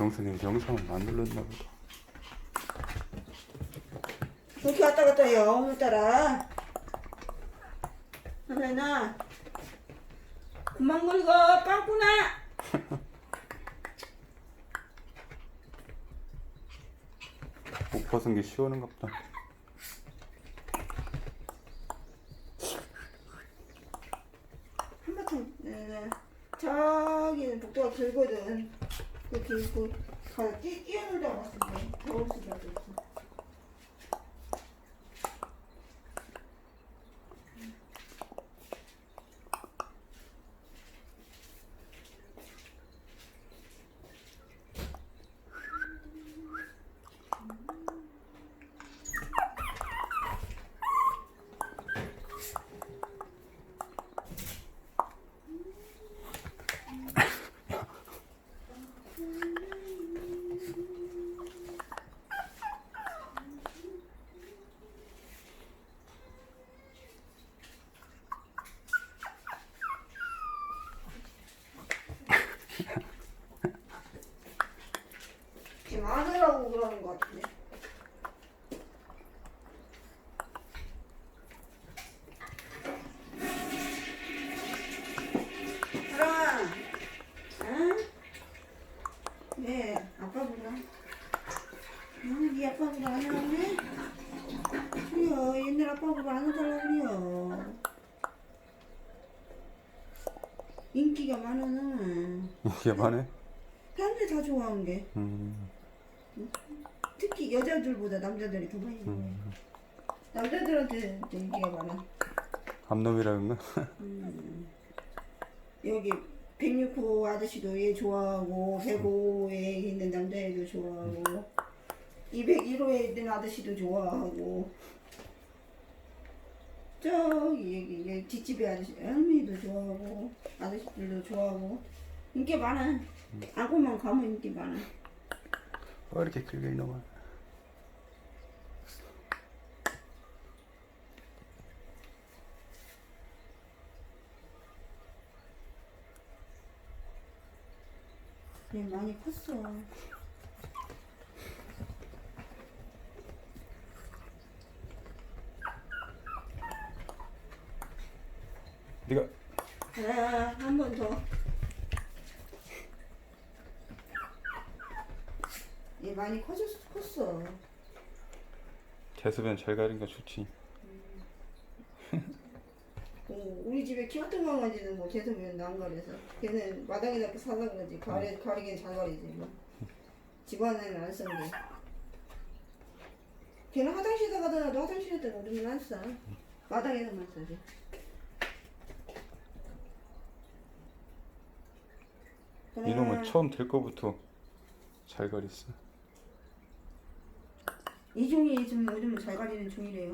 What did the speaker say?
영수님 영상을 안 눌렀나 보다. 이렇게 왔다 갔다 해요 오늘따라 하면아 그만 긁어 빵꾸나 못 벗은 게 시원한가 보다. 한바탕 네, 저기는 복도가 길거든 그 길고 가 뛰, 뛰어놀다 왔는데 더울 수밖에 없어 지금 안으라고 그러는 것 같은데. 사랑아 응? 네 아빠 부르 응, 네 아빠 부르 안 오네? 그래요 옛날 아빠 부르 안 오달라 그래요. 인기가 많아 는. 이게 많네. 사람들이 다 좋아하는 게. 음, 특히 여자들보다 남자들이 더 많이 음. 남자들한테 더 인기가 많아. 암놈이라는가? 여기 106호 아저씨도 얘 좋아하고 105호에 있는 남자애도 좋아하고 201호에 있는 아저씨도 좋아하고. 저기 여기, 여기 뒷집에 아저씨 할머니도 좋아하고 아저씨들도 좋아하고. 인기 많아. 안고만 가면 인기 많아. 왜 이렇게 길게 이놈 얘 많이 컸어 네가 아, 한번 더. 얘 많이 커졌, 컸어. 대소변 잘 가리니까 좋지. 어, 우리 집에 키웠던 강아지는 뭐안 가려서. 걔는 마당에다 사다 그러지. 가리, 가리긴 잘 가리지. 뭐. 집안에는 안쓴 게. 걔는 화장실에 가더라도 화장실에다 놓으면 안 써. 마당에서만 써지. 이놈은 처음 될 거부터 잘 가렸어. 이 종이 좀 요즘 잘 가리는 종이래요.